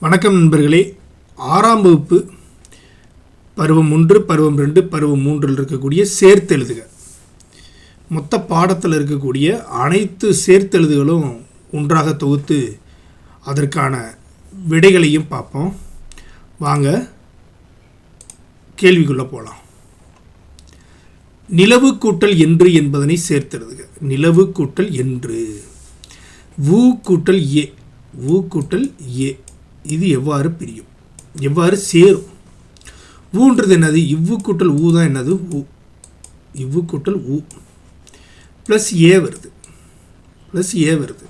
வணக்கம் நண்பர்களே. ஆறாம் வகுப்பு பருவம் ஒன்று பருவம் ரெண்டு பருவம் மூன்றில் இருக்கக்கூடிய சேர்த்தெழுதுக. மொத்த பாடத்தில் இருக்கக்கூடிய அனைத்து சேர்த்தெழுதுகளும் ஒன்றாக தொகுத்து அதற்கான விடைகளையும் பார்ப்போம். வாங்க கேள்விக்குள்ளே போகலாம். நிலவு கூட்டல் என்று என்பதனை சேர்த்தெழுதுக. நிலவு கூட்டல் என்று. வு கூட்டல் ஏ. ஊ கூட்டல் ஏ. இது எவ்வாறு பிரியும்? எவ்வாறு சேரும்? ஊன்றது என்னது? இவ்வு கூட்டல் ஊ தான் என்னது? ஊ. இவ்வு கூட்டல் ஊ. ப்ளஸ் ஏ வருது. ப்ளஸ் ஏ வருது.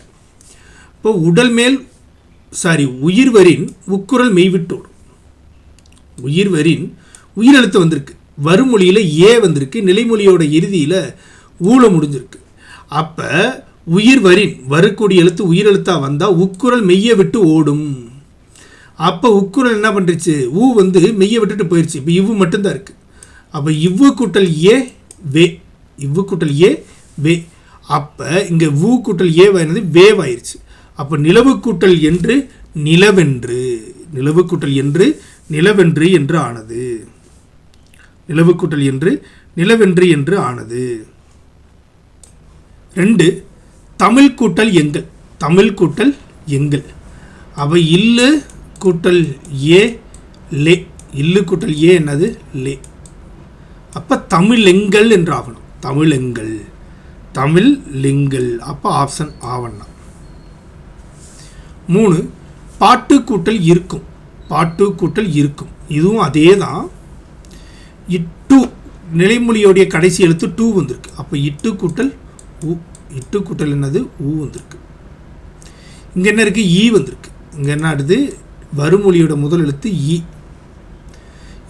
இப்போ உடல் மேல் சாரி உயிர்வரின் உக்குரல் மெய்விட்டோடும் உயிர்வரின் உயிரெழுத்து வந்திருக்கு. வருமொழியில் ஏ வந்திருக்கு. நிலைமொழியோட இறுதியில் ஊழ முடிஞ்சிருக்கு. அப்போ உயிர் வரின் வரக்கூடிய எழுத்து உயிரெழுத்தாக வந்தால் உக்குரல் மெய்யை விட்டு ஓடும். அப்போ உக்குரல் என்ன பண்ணுறச்சு ஊ வந்து மெய்யை விட்டுட்டு போயிடுச்சு இப்போ இவ்வு மட்டும்தான் இருக்குது அப்போ இவ்வு கூட்டல் ஏ வே. இவ்வு கூட்டல் ஏ வே. அப்போ இங்கே ஊ கூட்டல் ஏவாயிருந்தது வேவாயிருச்சு அப்போ நிலவு கூட்டல் என்று நிலவென்று. நிலவு கூட்டல் என்று நிலவென்று என்று ஆனது. நிலவு கூட்டல் என்று நிலவென்று என்று ஆனது. ரெண்டு தமிழ் கூட்டல் எங்கள். தமிழ் கூட்டல் எங்கள். அவை இல்லை கூட்டல் ஏ லே. இல்லு கூட்டல் ஏ என்னது? லே. அப்போ தமிழெங்கள் என்று ஆகணும் தமிழெங்கள் தமிழ் லிங்கல் அப்போ ஆப்ஷன் ஆவண்ணா மூணு பாட்டு கூட்டல் இருக்கும். பாட்டு கூட்டல் இருக்கும். இதுவும் அதே தான் இட்டு நிலைமொழியோடைய கடைசி எழுத்து டூ வந்திருக்கு. அப்போ இட்டு கூட்டல் உ. இட்டு கூட்டல் என்னது? ஊ வந்திருக்கு. இங்கே என்ன இருக்குது ஈ வந்திருக்கு. இங்கே என்ன ஆடுது? வருமொழியோட முதல் எழுத்து ஈ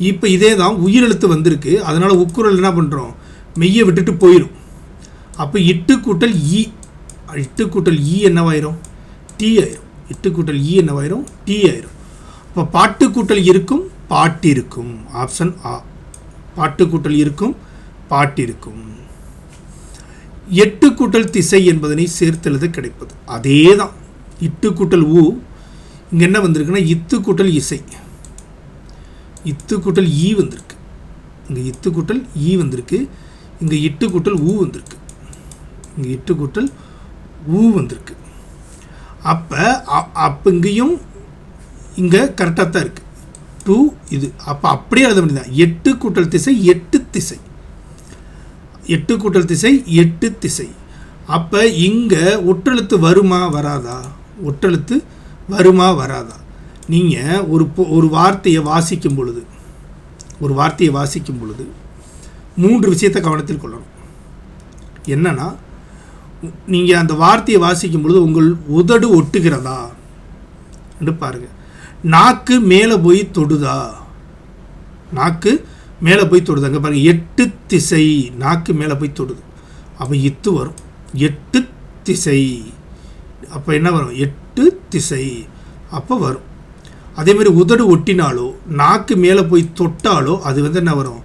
இப்போ இதே தான் உயிரெழுத்து வந்திருக்கு. அதனால் உக்குரல் என்ன பண்ணுறோம் மெய்யை விட்டுட்டு போயிடும் அப்போ இட்டு கூட்டல் ஈ இட்டு கூட்டல் ஈ என்னவாயிரும்? டி ஆயிரும். இட்டு கூட்டல் ஈ என்னவாயிரும்? டி ஆயிரும். இப்போ பாட்டு கூட்டல் இருக்கும் பாட்டு இருக்கும் ஆப்ஷன் ஆ. பாட்டு கூட்டல் இருக்கும் பாட்டு இருக்கும் எட்டு கூட்டல் திசை என்பதனை சேர்த்தெழுத கிடைப்பது. அதே தான் இட்டு கூட்டல் ஊ இங்கே என்ன வந்திருக்குன்னா இத்து கூட்டல் இசை. இத்து கூட்டல் ஈ வந்திருக்கு. இங்கே இத்து கூட்டல் ஈ வந்திருக்கு. இங்கே இட்டு கூட்டல் ஊ வந்திருக்கு. இங்கே இட்டு கூட்டல் ஊ வந்திருக்கு. அப்போ அப்போ இங்கேயும் இங்கே கரெக்டாக தான் இருக்குது டூ இது. அப்போ அப்படியே எழுத முடியாது எட்டு கூட்டல் திசை எட்டு திசை. எட்டு கூட்டல் திசை எட்டு திசை. அப்போ இங்கே ஒற்றெழுத்து வருமா வராதா? ஒற்றெழுத்து வருமா வராதா? நீங்கள் ஒரு ஒரு வார்த்தையை வாசிக்கும் பொழுது ஒரு வார்த்தையை வாசிக்கும் பொழுது மூன்று விஷயத்தை கவனத்தில் கொள்ளணும். என்னன்னா நீங்கள் அந்த வார்த்தையை வாசிக்கும் பொழுது உங்கள் உதடு ஒட்டுகிறதா? என்று பாருங்க. நாக்கு மேலே போய் தொடுதா? நாக்கு மேலே போய் தொடுது? அங்கே பாருங்கள் எட்டு திசை நாக்கு மேலே போய் தொடுது. அப்போ இத்து வரும். எட்டு திசை. அப்போ என்ன வரும்? எட்டு திசை அப்போ வரும். அதே மாதிரி உதடு ஒட்டினாலோ நாக்கு மேலே போய் தொட்டாலோ அது வந்து என்ன வரும்?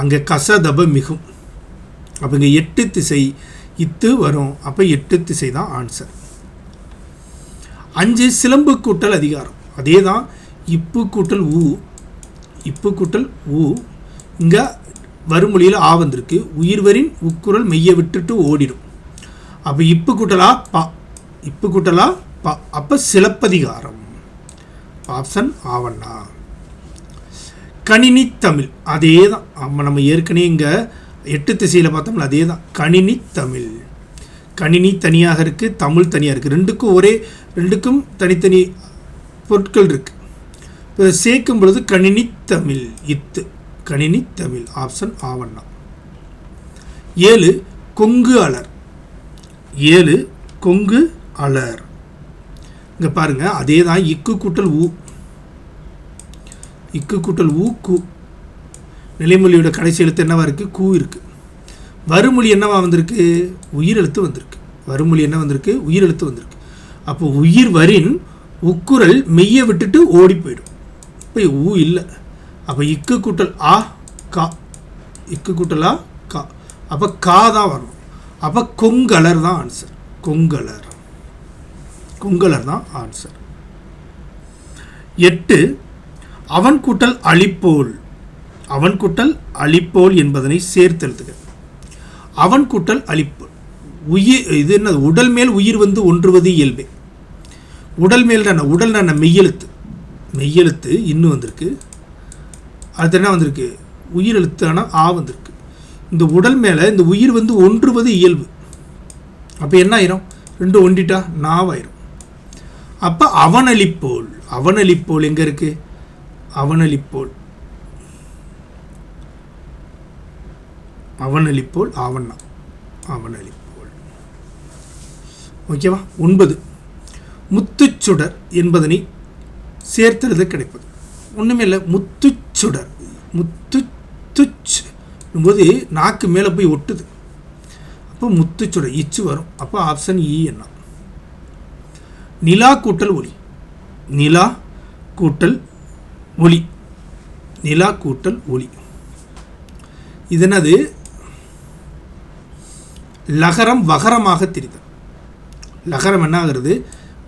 அங்கே கசதப மிகும். அப்போ இங்கே எட்டு திசை இத்து வரும். அப்போ எட்டு திசை தான் ஆன்சர் அஞ்சு சிலம்பு கூட்டல் அதிகாரம். அதே தான் இப்பு கூட்டல் ஊ இப்பு கூட்டல் ஊ. இங்கே வருமொழியில் ஆ வந்திருக்கு. உயிர்வரின் உக்குரல் மெய்யை விட்டுட்டு ஓடிடும். அப்போ இப்பு கூட்டலா பா இப்பு கூட்டலா ப அப்போ சிலப்பதிகாரம். ஆப்ஷன் ஆவண்ணா. கணினி தமிழ். அதே தான் ஆமாம் நம்ம ஏற்கனவே இங்கே எட்டு திசையில் பார்த்தோம்ல அதே தான் கணினி தமிழ். கணினி தனியாக இருக்குது தமிழ் தனியாக இருக்குது ரெண்டுக்கும் ஒரே ரெண்டுக்கும் தனித்தனி பொருட்கள் இருக்குது இப்போ சேர்க்கும் பொழுது கணினி தமிழ் இத்து. கணினி தமிழ் ஆப்ஷன் ஆவண்ணா. ஏழு கொங்கு அலர். ஏழு கொங்கு அலர். இங்கே பாருங்கள் அதே தான் இக்கு கூட்டல் ஊ. இக்கு கூட்டல் ஊ கு. நிலைமொழியோட கடைசி எழுத்து என்னவா இருக்குது கூ இருக்குது வறுமொழி என்னவா வந்திருக்கு? உயிரெழுத்து வந்திருக்கு. வறுமொழி என்ன வந்திருக்கு? உயிரெழுத்து வந்திருக்கு. அப்போ உயிர் வரின் உக்குரல் மெய்யை விட்டுட்டு ஓடி போயிடும். இப்போ ஊ இல்லை. அப்போ இக்கு கூட்டல் ஆ கா. இக்கு கூட்டலா கா. அப்போ கா தான் வரணும். அப்போ கொங்கலர் தான் ஆன்சர் கொங்கலர். குங்கலர் தான் ஆன்சர் எட்டு அவன் கூட்டல் அழிப்போல். அவன் கூட்டல் அழிப்போல் என்பதனை சேர்த்தெழுதுக அவன் கூட்டல் அழிப்போல் உயிர் இது என்ன உடல் மேல் உயிர் வந்து ஒன்றுவது இயல்பே. உடல் மேல் தானே உடல் தானே மெய்யெழுத்து. மெய்யெழுத்து இன்னும் வந்திருக்கு. அது என்ன வந்திருக்கு? உயிரெழுத்தான? ஆ வந்திருக்கு. இந்த உடல் மேலே இந்த உயிர் வந்து ஒன்றுவது இயல்பு. அப்போ என்ன ஆயிரும்? ரெண்டு ஒண்டிட்டா? நாவாயிரும். அப்போ அவனளிப்போல் அவனளிப்போல் எங்கே இருக்கு? அவனளிப்போல். அவனளிப்போல் ஆவண்ணா. அவனளிப்போல். ஓகேவா? ஒன்பது. முத்துச்சுடர் என்பதனை சேர்த்தெழுத கிடைப்பது. ஒன்றுமே இல்லை முத்துச்சுடர் முத்துச்சுச் போது நாக்கு மேலே போய் ஒட்டுது. அப்போ முத்துச்சுடர் இச்சு வரும். அப்போ ஆப்ஷன் இ என்ன? நிலா கூட்டல் ஒளி நிலா கூட்டல் ஒளி நிலா கூட்டல் ஒளி இதனது லகரம் வகரமாக தெரிதல். லகரம் என்ன ஆகிறது?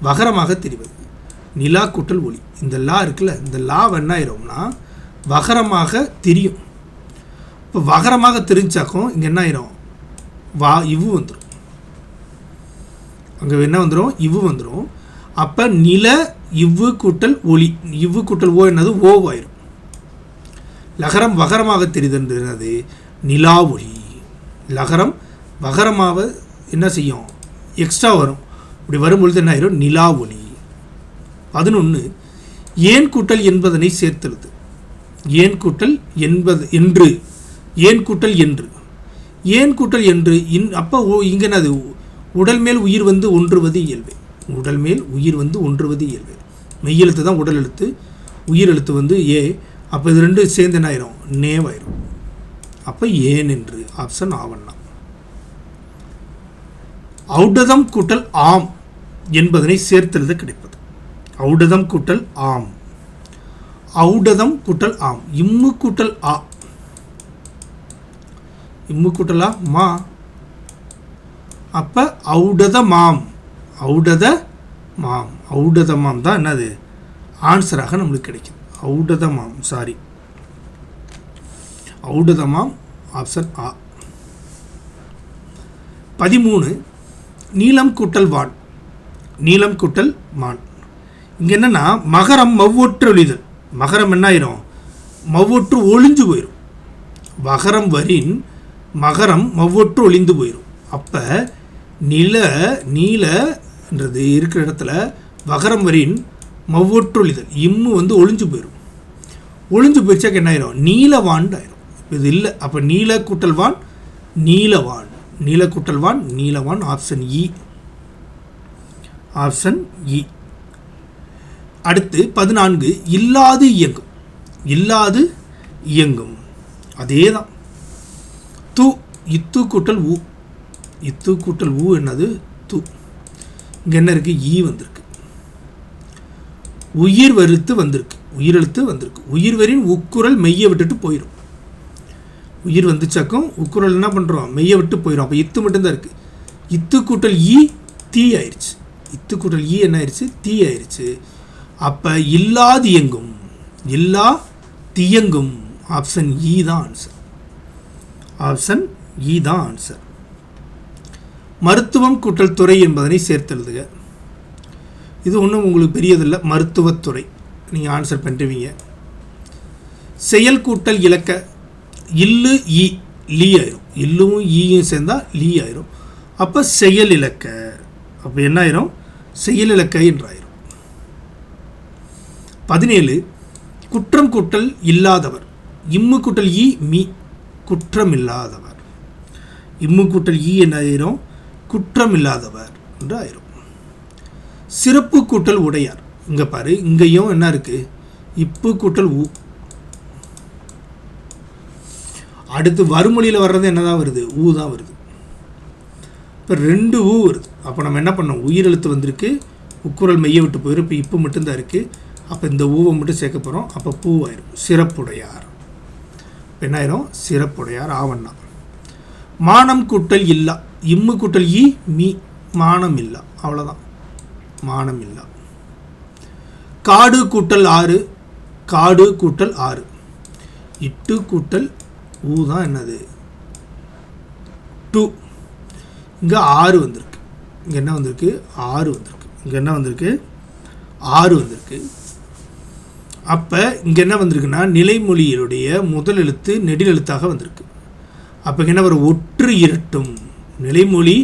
வகரமாக தெரிவது. நிலா கூட்டல் ஒளி இந்த லா இருக்குல்ல இந்த லா என்ன ஆயிரும்னா வகரமாக தெரியும். இப்போ வகரமாக தெரிஞ்சாக்கும் இங்கே என்ன ஆயிரும்? வா இவ்வு வந்துடும் அங்கே என்ன வந்துடும் இவ்வு வந்துடும் அப்போ நில இவ்வு கூட்டல் ஒளி. இவ்வு கூட்டல் ஓ என்னது? ஓவாயிரும் லகரம் வகரமாக தெரிதென்றது நிலா ஒளி. லகரம் வகரமாக என்ன செய்யும்? எக்ஸ்ட்ரா வரும். இப்படி வரும்பொழுது என்ன ஆயிரும்? நிலா ஒளி. பதினொன்று ஏன் கூட்டல் என்பதனை சேர்த்துள்ளது ஏன் கூட்டல் என்பது என்று. ஏன் கூட்டல் என்று. ஏன் கூட்டல் என்று? இன் அப்போ இங்கே என்னது? உடல் மேல் உயிர் வந்து ஒன்றுவது இயல்பு. உடல் மேல் உயிர் வந்து ஒன்றுவது இயல்பு. மெய்யெழுத்து தான் உடல் எழுத்து. உயிர் எழுத்து வந்து ஏ. அப்போ இது ரெண்டும் சேர்ந்து என்ன ஆயிரும்? நேவாயிரும். அப்போ ஏன் என்று ஆப்ஷன் ஆவண்ணா ஔடதம் கூட்டல் ஆம் என்பதனை சேர்த்தெழுத கிடைப்பது. ஔடதம் கூட்டல் ஆம். ஔடதம் கூட்டல் ஆம். இம்மு கூட்டல் ஆ. இம்மு கூட்டலா? மா. அப்போ ஔடத மாம் ஔடத மாம். ஔடத மாம் தான் என்னது? ஆன்சராக நம்மளுக்கு கிடைக்கும் அவுடத மாம் சாரி ஔடத மாம் ஆப்ஷன் ஆ பதிமூணு நீலம் கூட்டல் வான். நீலம் கூட்டல் மான். இங்கே என்னென்னா மகரம் மவ்வொற்று ஒழிதல் மகரம் என்ன ஆயிரும்? மவ்வொற்று ஒளிஞ்சு போயிடும் மகரம் வரின் மகரம் மவ்வொற்று ஒளிந்து போயிடும் அப்போ நில நீலன்றது இருக்கிற இடத்துல வகரம் வரின் மவ்வொற்றொழிதல் இம்மு வந்து ஒளிஞ்சு போயிடும் ஒளிஞ்சு போயிடுச்சாக்க என்ன ஆயிரும் நீலவான் ஆயிரும். இது இல்லை. அப்போ நீல கூட்டல் வான் நீலவான். நீல வான் நீலவான் ஆப்ஷன் இ ஆப்ஷன் இ அடுத்து பதினான்கு இல்லாது இயங்கும். இல்லாது இயங்கும். அதே தான் து இத்து கூட்டல் ஊ இத்து கூட்டல் ஊ என்னது? து. இங்கே என்ன இருக்குது ஈ வந்திருக்கு. உயிர் வறுத்து வந்திருக்கு. உயிரெழுத்து வந்திருக்கு. உயிர் வரின் உக்குரல் மெய்யை விட்டுட்டு போயிடும் உயிர் வந்துச்சாக்கும் உக்குரல் என்ன பண்ணுறோம் மெய்யை விட்டு போயிடும் அப்போ இத்து மட்டும்தான் இருக்குது இத்து கூட்டல் ஈ தீ ஆயிடுச்சு இத்து கூட்டல் ஈ என்ன ஆயிடுச்சு தீ ஆயிடுச்சு அப்போ இல்லாது இயங்கும். இல்லா தியங்கும். ஆப்ஷன் இ தான் ஆன்சர். ஆப்ஷன் இ தான் ஆன்சர். மருத்துவம் கூட்டல் துறை என்பதனை சேர்த்தெழுதுக. இது ஒன்றும் உங்களுக்கு பெரியதில்லை மருத்துவத்துறை. நீங்கள் ஆன்சர் பண்ணுவீங்க செயல் கூட்டல் இலக்க இல்லு இ லீ ஆயிரும். இல்லும் ஈயும் சேர்ந்தால் லீ ஆயிரும். அப்போ செயல் இலக்க அப்போ என்ன ஆயிரும்? செயல் இலக்க என்றாயிரும். பதினேழு குற்றம் கூட்டல் இல்லாதவர். இம்மு கூட்டல் ஈ மீ குற்றம் இல்லாதவர். இம்மு கூட்டல் ஈ என்ன ஆயிரும்? குற்றம் இல்லாதவர் என்று ஆயிரும் சிறப்பு கூட்டல் உடையார். இங்கே பாரு இங்கேயும் என்ன இருக்கு? இப்பு கூட்டல் ஊ அடுத்து வறுமொழியில் வர்றது என்னதான் வருது? ஊ தான் வருது. இப்போ ரெண்டு ஊ வருது. அப்போ நம்ம என்ன பண்ணோம்? உயிரெழுத்து வந்திருக்கு. உக்குரல் மெய்ய விட்டு போயிடும் இப்போ இப்போ மட்டும்தான் இருக்குது அப்போ இந்த ஊவை மட்டும் சேர்க்க போகிறோம் அப்போ பூவாயிரும் சிறப்புடையார். இப்ப என்ன ஆயிரும்? சிறப்புடையார் ஆவண்ணா. மானம் கூட்டல் இல்லா. இம்மு கூட்டல் ஈ மீ மானம் இல்லா அவ்வளோதான் மானம் இல்லா காடு கூட்டல் ஆறு காடு கூட்டல் ஆறு. இட்டு கூட்டல் ஊ தான் என்னது? டூ. இங்கே ஆறு வந்திருக்கு. இங்கே என்ன வந்திருக்கு? ஆறு வந்திருக்கு. இங்கே என்ன வந்திருக்கு? ஆறு வந்திருக்கு. அப்போ இங்கே என்ன வந்திருக்குன்னா நிலைமொழியினுடைய முதல் எழுத்து நெடில் எழுத்தாக வந்திருக்கு. அப்போ என்ன வரும்? ஒற்று இரட்டும். நிலைமொழி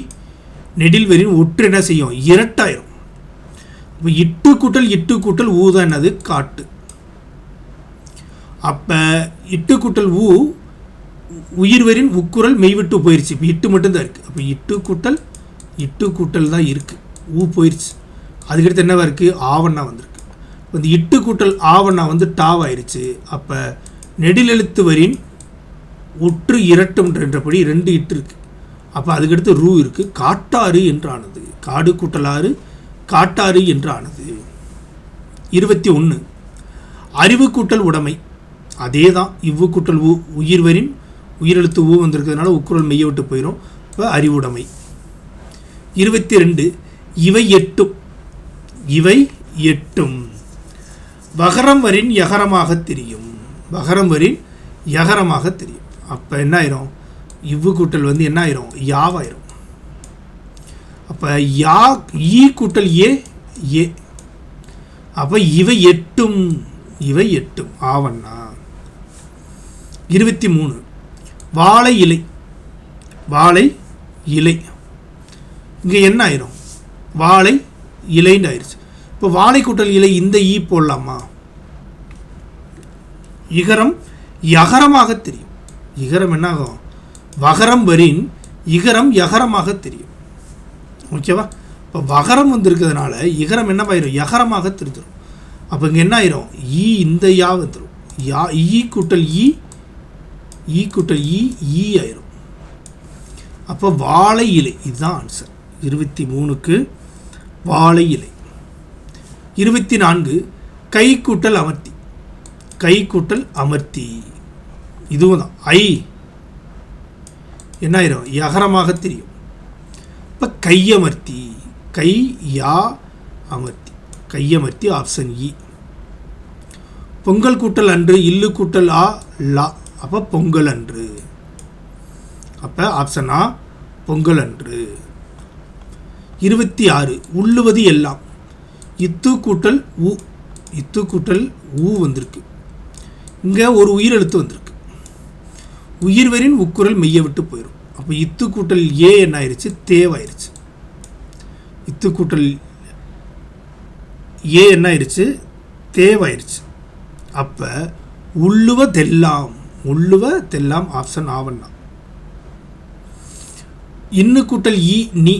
நெடில்வரின் ஒற்று என்ன செய்யும்? இரட்டாயிரும். இப்போ இட்டு கூட்டல் இட்டு கூட்டல் ஊ தான் என்னது? காட்டு. அப்போ இட்டு கூட்டல் ஊ உயிர்வரின் உக்குரல் மெய்விட்டு போயிடுச்சு இப்போ இட்டு மட்டும்தான் இருக்குது அப்போ இட்டு கூட்டல் இட்டு கூட்டல் தான் இருக்குது ஊ போயிடுச்சு அதுக்கடுத்து என்னவா இருக்குது ஆவண்ணா வந்திருக்கு. இப்போ இந்த இட்டு கூட்டல் ஆவண்ணா வந்து டாவாயிருச்சு. அப்போ நெடிலெழுத்து வரின் ஒற்று இரட்டும்ன்றபடி ரெண்டு இட்டு இருக்குது அப்போ அதுக்கடுத்து ரூ இருக்குது காட்டாறு என்றானது. காடு கூட்டலாறு காட்டாறு என்றானது. இருபத்தி ஒன்று அறிவு கூட்டல் உடைமை. அதே தான் இவ்வு கூட்டல் ஊ உயிர்வரின் உயிரெழுத்து ஊ வந்திருக்கிறதுனால உக்குரல் மெய்ய விட்டு போயிடும் இப்போ அறிவுடைமை. இருபத்தி ரெண்டு. இவை எட்டும். இவை எட்டும். வகரம் வரின் யகரமாக தெரியும். வகரம் வரின் யகரமாக தெரியும். அப்போ என்ன ஆயிரும்? இவ்வு கூட்டல் வந்து என்ன ஆயிரும் யாவாயிரும். அப்போ யா ஈ கூட்டல் ஏ ஏ. அப்போ இவை எட்டும் இவை எட்டும். ஆவண்ணா. இருபத்தி மூணு. வாழை இலை. வாழை இலை. இங்கே என்ன ஆயிரும் வாழை இலைன்னு ஆயிடுச்சு இப்போ வாழை கூட்டல் இலை இந்த ஈ போடலாமா? இகரம் யகரமாக தெரியும். இகரம் என்ன ஆகும் வகரம் வரின் இகரம் யகரமாக தெரியும். ஓகேவா? இப்போ வகரம் வந்திருக்கிறதுனால இகரம் என்னவாயிரும் யகரமாக தெரிஞ்சிடும் அப்போ இங்கே என்ன ஆயிரும்? ஈ இந்த யா வந்துடும் யா ஈ கூட்டல் ஈ ஈ கூட்டல் ஈ ஈ ஆயிரும். அப்போ வாழை இலை இதுதான் ஆன்சர் இருபத்தி மூணுக்கு வாழை இலை. இருபத்தி நான்கு கை கூட்டல் அமர்த்தி. கை கூட்டல் அமர்த்தி. இதுவும் தான். ஐ என்ன ஆயிரும் யகரமாக தெரியும். இப்போ கையமர்த்தி கை யா அமர்த்தி. கையமர்த்தி ஆப்ஷன் இ e. பொங்கல் கூட்டல் அன்று இல்லு கூட்டல் ஆ லா. அப்போ பொங்கல் அன்று. அப்போ ஆப்ஷன் ஆ பொங்கல் அன்று. இருபத்தி ஆறு உள்ளுவது எல்லாம். இத்து கூட்டல் உ. இத்து கூட்டல் ஊ வந்திருக்கு. இங்கே ஒரு உயிரெழுத்து வந்திருக்கு. உயிர்வரின் உக்குரல் மெய்ய விட்டு போயிடும் அப்போ இத்து கூட்டல் ஏ என்ன ஆயிடுச்சு தேவாயிருச்சு. இத்து கூட்டல் ஏ என்ன ஆயிடுச்சு தேவாயிருச்சு. அப்போ உள்ளுவ தெல்லாம் உள்ளுவ தெல்லாம் ஆப்ஷன் ஆவண்ணா இன்னு கூட்டல் இ e, நீ.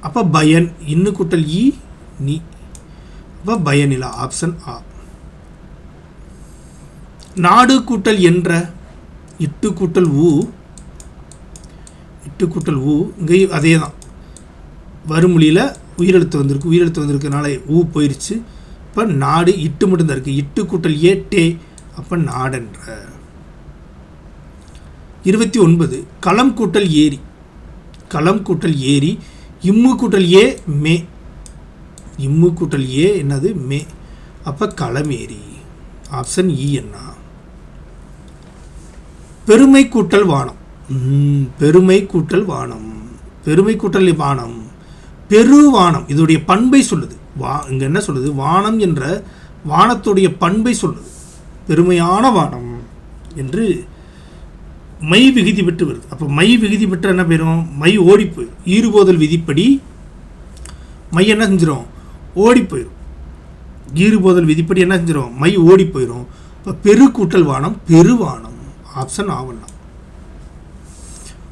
அப்போ பயன் இன்னு கூட்டல் இ e, நீ. அப்போ பயனிலா ஆப்ஷன் ஆ நாடு கூட்டல் என்ற இட்டு கூட்டல் ஊ இட்டு கூட்டல் ஊ இங்கேயும் அதே தான் வறுமொழியில் உயிரெழுத்து வந்திருக்கு உயிரெழுத்து வந்திருக்கனால ஊ போயிடுச்சு இப்போ நாடு இட்டு மட்டும்தான் இருக்குது இட்டு கூட்டல் ஏ டே அப்போ நாடென்ற. இருபத்தி ஒன்பது களம் கூட்டல் ஏரி. களம் கூட்டல் ஏரி இம்மு கூட்டல் ஏ மே. இம்மு கூட்டல் ஏ என்னது? மே. அப்போ களமேரி ஆப்ஷன் இ என்ன? பெருமை கூட்டல் வானம். பெருமை கூட்டல் வானம். பெருமை கூட்டல் வானம். பெருவானம். இதோடைய பண்பை சொல்லுது. வா இங்கே என்ன சொல்லுது? வானம் என்ற வானத்துடைய பண்பை சொல்லுது. பெருமையான வானம் என்று மை விகுதி பெற்று வருது. அப்போ மை விகுதி பெற்ற என்ன பெறும்? மை ஓடி போயிடும் ஈறுபோதல் விதிப்படி மை என்ன செஞ்சிடும் ஓடி போயிடும் ஈறுபோதல் விதிப்படி என்ன செஞ்சிடும் மை ஓடி போயிடும் இப்போ பெருக்கூட்டல் வானம் பெருவானம். ஆப்ஷன் ஆவண்ணா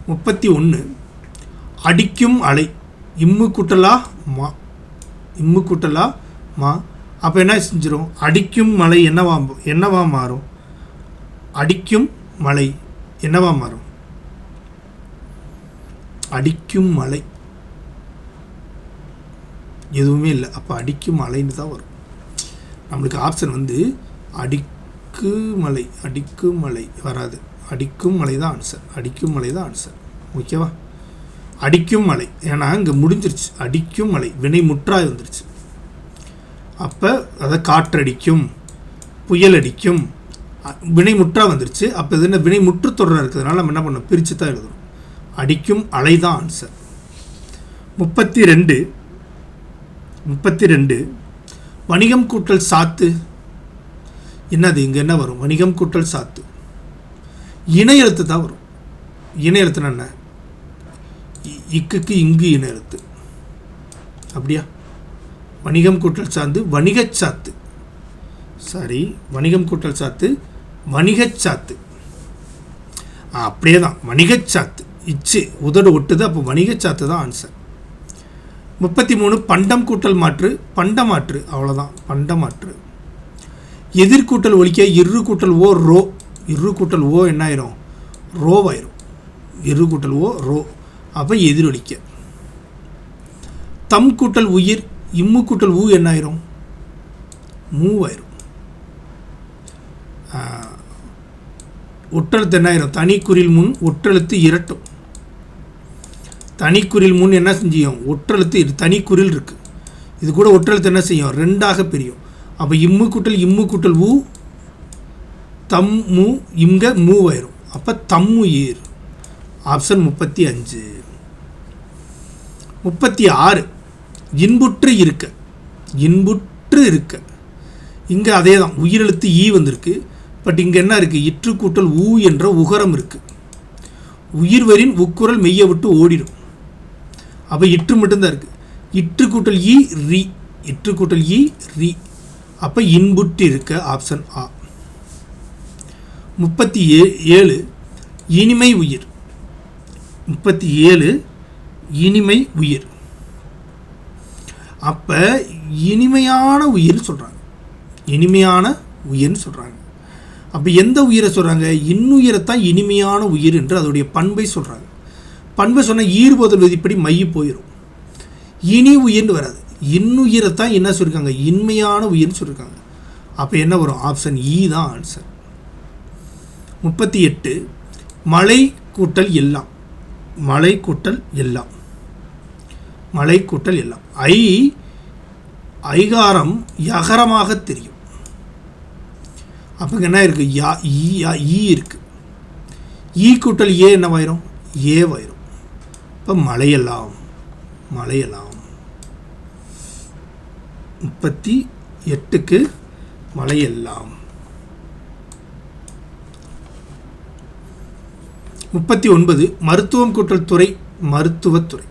முப்பத்தி ஒன்று அடிக்கும் அலை. இம்மு கூட்டலா மா. இம்மு கூட்டலா மா. அப்போ என்ன செஞ்சிடும் அடிக்கும் மலை என்னவா என்னவா மாறும்? அடிக்கும் மலை என்னவா மாறும்? அடிக்கும் மலை. எதுவுமே இல்லை. அப்போ அடிக்கும் மலைன்னு தான் வரும். நம்மளுக்கு ஆப்ஷன் வந்து அடிக்கு மலை அடிக்கும் மலை வராது. அடிக்கும் மலை தான் ஆன்சர் அடிக்கும் மலை தான் ஆன்சர் ஓகேவா அடிக்கும் மலை. ஏன்னா இங்கே முடிஞ்சிருச்சு. அடிக்கும் மலை. வினை முற்றாய் வந்துருச்சு. அப்போ அதை காற்றடிக்கும் புயல் அடிக்கும் வினை முற்றா வந்துருச்சு. அப்போ இது என்ன? வினை முற்று தொடராக இருக்கிறதுனால நம்ம என்ன பண்ணோம் பிரித்து தான் எழுதணும். அடிக்கும் அலை தான் ஆன்சர் முப்பத்தி ரெண்டு முப்பத்தி ரெண்டு வணிகம் கூட்டல் சாத்து. என்னது இங்கே என்ன வரும்? வணிகம் கூட்டல் சாத்து. இணை எழுத்து தான் வரும். இணை எழுத்துனா என்ன? இ- இக்குக்கு இங்கு இணை எழுத்து. அப்படியா? வணிகம் கூட்டல் சார்ந்து வணிகச் சாத்து. சாரி வணிகம் கூட்டல் சாத்து வணிகச் சாத்து. அப்படியே தான். வணிகச் சாத்து. இச்சு உதடு ஒட்டுது அப்போ வணிகச் சாத்து தான் ஆன்சர் முப்பத்தி மூணு பண்டம் கூட்டல் மாற்று பண்டமாற்று. அவ்வளோதான் பண்டமாற்று. எதிர்கூட்டல் ஒலிக்க இரு கூட்டல் ஓ ரோ. இரு கூட்டல் ஓ என்ன ஆயிரும் ரோவாயிரும். இரு கூட்டல் ஓ ரோ. அப்போ எதிரொலிக்க. தம் கூட்டல் உயிர் இம்மு கூட்டல் ஊ என்ன ஆயிரும் மூவாயிரும். ஒற்றெழுத்து என்ன ஆயிரும் தனிக்குறில் முன் ஒற்றெழுத்து இரட்டும். தனிக்குறில் முன் என்ன செஞ்சியும்? ஒற்றெழுத்து தனிக்குறில் இருக்குது இது கூட ஒற்றெழுத்து என்ன செய்யும்? ரெண்டாக பிரியும். அப்போ இம்மு கூட்டல் இம்மு கூட்டல் ஊ தம் மு இங்க மூவாயிரும். அப்போ தம்முயிர் ஆப்ஷன் முப்பத்தி அஞ்சு. முப்பத்தி ஆறு. இன்புற்று இருக்க. இன்புற்று இருக்க. இங்கே அதே தான் உயிரெழுத்து ஈ வந்திருக்கு. பட் இங்கே என்ன இருக்குது இற்று கூட்டல் ஊ என்ற உகரம் இருக்குது உயிர்வரின் உக்குரல் மெய்யை விட்டு ஓடிடும். அப்போ இற்று மட்டும்தான் இருக்குது இற்று கூட்டல் ஈ ரி. இற்று கூட்டல் ஈ ரி. அப்போ இன்புற்று இருக்க. ஆப்ஷன் ஆ. முப்பத்தி ஏ ஏழு இனிமை உயிர். முப்பத்தி ஏழு இனிமை உயிர். அப்போ இனிமையான உயிர் சொல்கிறாங்க இனிமையான உயிர்னு சொல்கிறாங்க அப்போ எந்த உயிரை சொல்கிறாங்க இன்னுயிரைத்தான் இனிமையான உயிர் என்று அதோடைய பண்பை சொல்கிறாங்க பண்பை சொன்னால் ஈர்போதல் விதிப்படி மைய போயிடும் இனி உயிர்னு வராது. இன்னுயிரைத்தான் என்ன சொல்லியிருக்காங்க இன்மையான உயிர்னு சொல்லியிருக்காங்க அப்போ என்ன வரும்? ஆப்ஷன் இ தான் ஆன்சர். முப்பத்தி எட்டு மலை கூட்டல் எல்லாம். மலை கூட்டல் எல்லாம். மலை கூட்டல் எல்லாம். ஐ ஐகாரம் யகரமாக தெரியும். அப்போ என்ன இருக்குது யா ஈ யா ஈ இருக்குது ஈ கூட்டல் ஏ என்னவாயிரும் ஏவாயிரும் இப்போ மலையெல்லாம் மலையெல்லாம் முப்பத்தி எட்டுக்கு மலையெல்லாம் முப்பத்தி ஒன்பது மருத்துவம் கூட்டல் துறை மருத்துவத்துறை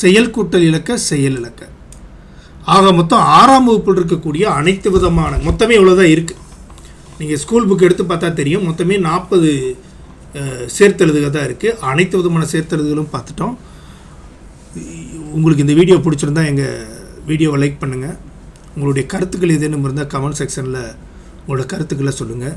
செயல் கூட்டல் இலக்க செயல் இலக்க. ஆக மொத்தம் ஆறாம் வகுப்பில் இருக்கக்கூடிய அனைத்து விதமான மொத்தமே இவ்வளோதான் இருக்குது நீங்கள் ஸ்கூல் புக் எடுத்து பார்த்தா தெரியும் மொத்தமே நாற்பது சேர்த்தெழுதுக தான் இருக்குது அனைத்து விதமான சேர்த்தெழுதுகளும் பார்த்துட்டோம். உங்களுக்கு இந்த வீடியோ பிடிச்சிருந்தா எங்கள் வீடியோவை லைக் பண்ணுங்கள் உங்களுடைய கருத்துக்கள் ஏதேனும் இருந்தால் கமெண்ட் செக்ஷனில் உங்களோட கருத்துக்களை சொல்லுங்கள்